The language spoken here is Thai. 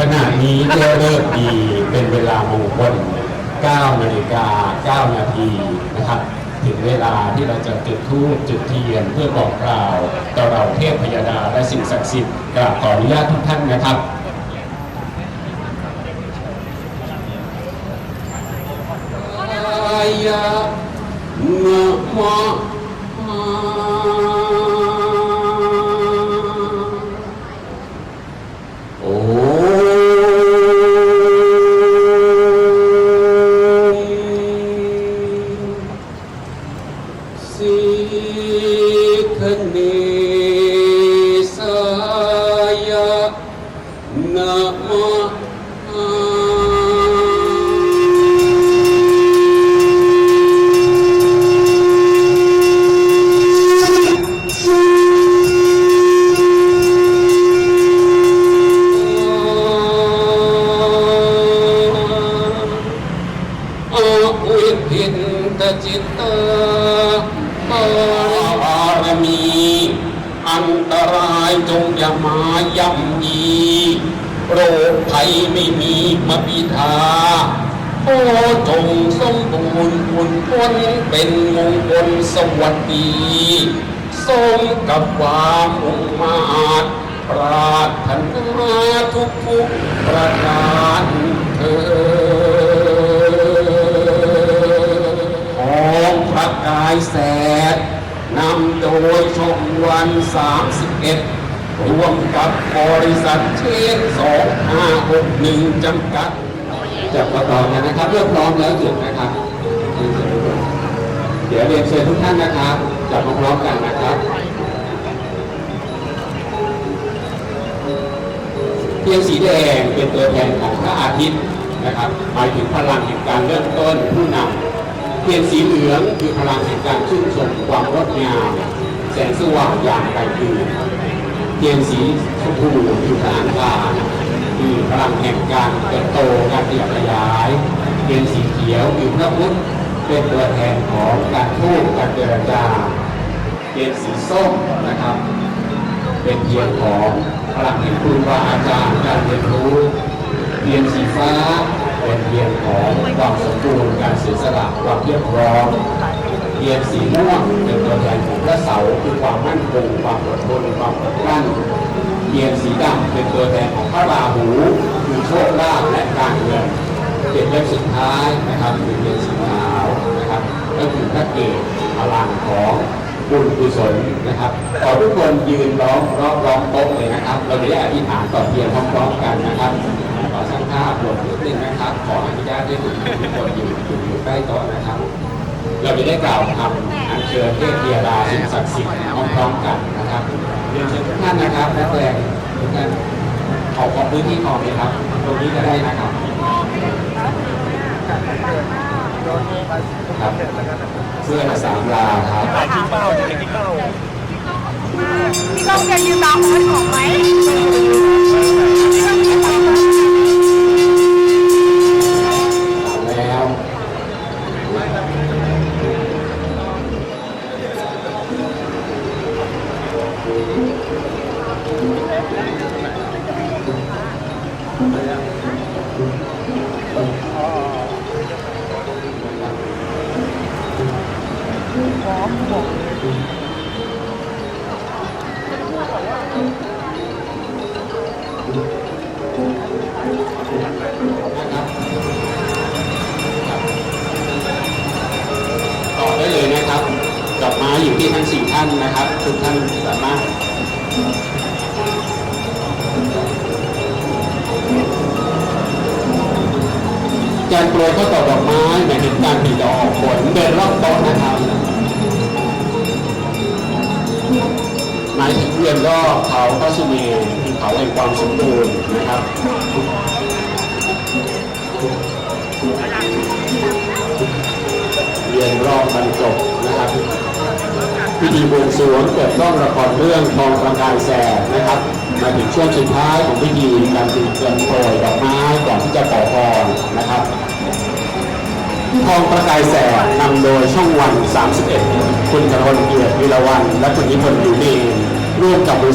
ขณะนี้เที่ยวเลิกดีเป็นเวลามงคล9นาฬิกา9นาทีนะครับ ถึงเวลาที่เราจะจุดธูปจุดเทียนเพื่อบอกกล่าวต่อเราเทพพยดาและสิ่งศักดิ์สิทธิ์กราบขออนุญาตทุกท่านนะครับอายะมะ ค อันตรายจงอย่ามาย่ำยีโรคภัยไม่มีมาปิทาโอ้จงสมบูรณ์บุญพ้นเป็นมงคลสวัสดีสมกับความมุ่งมาตรปรารถนาทุกทุกประการเธอ ของพระกายแสดนำโดยชมวัน 31ร่วมกับบริษัทเชน2561จำกัดจะประกอบกันนะครับเริ่มพร้อมแล้วหยุดนะครับ เดี๋ยวเรียนเชิญทุกท่านนะครับจับมาพร้อมกันนะครับ เทียนสีแดงเป็นตัวแทนของพระอาทิตย์นะครับหมายถึงพลังแห่งการเริ่มต้นผู้นำเทียนสีเหลืองคือพลังแห่งการชื่นชมความงดงามแสงสว่างยามกลางคืน เทียนสีชมพูคือพลังกายคือพลังแห่งการเติบโตการขยับขยายเทียนสีเขียวคือพระพุทธเป็นตัวแทนของการทูตการเจรจาเทียนสีส้มนะครับ เป็นเทียนของพลังแห่งครูบาอาจารย์การเรียนรู้เทียนสีฟ้าเป็นเทียนของความสมบูรณ์การเสียสละความเรียบร้อย เทียนสีม่วงเป็นตัวแทนของพระเสาคือความมั่นคงความอดทนความอดกลั้นเทียนสีดำเป็นตัวแทนของพระราหูคือโชคลาภและการเงินเทียนเล่มสุดท้ายนะครับคือเทียนสีขาวนะครับก็คือพระเกศพลังของบุญกุศลนะครับขอทุกคนยืนร้องร้องร้องโต๊ะเลยนะครับ เราจะได้อธิษฐานต่อเทียนพร้อมๆกันนะครับ ขอสร้างภาพหลบนิดนึงนะครับ ขออนุญาตให้ทุกคนอยู่อยู่อยู่ใกล้โต๊ะนะครับ เราจะได้กล่าวคำอัญเชิญเทพเทียราสิ่งศักดิ์สิทธิ์พร้อมๆกันนะครับเรียนเชิญทุกท่านนะครับนักแสดงทุกท่านขอขอพื้นที่ขอบเลยครับ ตรงนี้ก็ได้นะครับครับเสื้อละสามลาครับพี่ก้องจะยืนตามคนของไหม ต่อได้เลยนะครับ ดอกไม้อยู่ที่ทั้งสี่ท่านนะครับ ทุกท่านสามารถการโปรยข้าวตอกดอกไม้หมายถึงการผลิดอกออกผลเดินรอบโต๊ะนะครับ หมายถึงเวียนรอบเขาพระสุเมรุเขาแห่งความสมบูรณ์นะครับเรียนรอบบรรจบนะครับพิธีบวงสรวงเปิดกล้องละครเรื่องทองประกายแสงนะครับมาถึงช่วงสุดท้ายของพิธีการตีเตือนโปรยดอกไม้ก่อนที่จะต่อพรนะครับทองประกายแสงนำโดยช่องวัน 31 คุณกรณเกียรติวิรวัน และคุณนิพนธ์อยู่ดี ร่วมกับบริษัท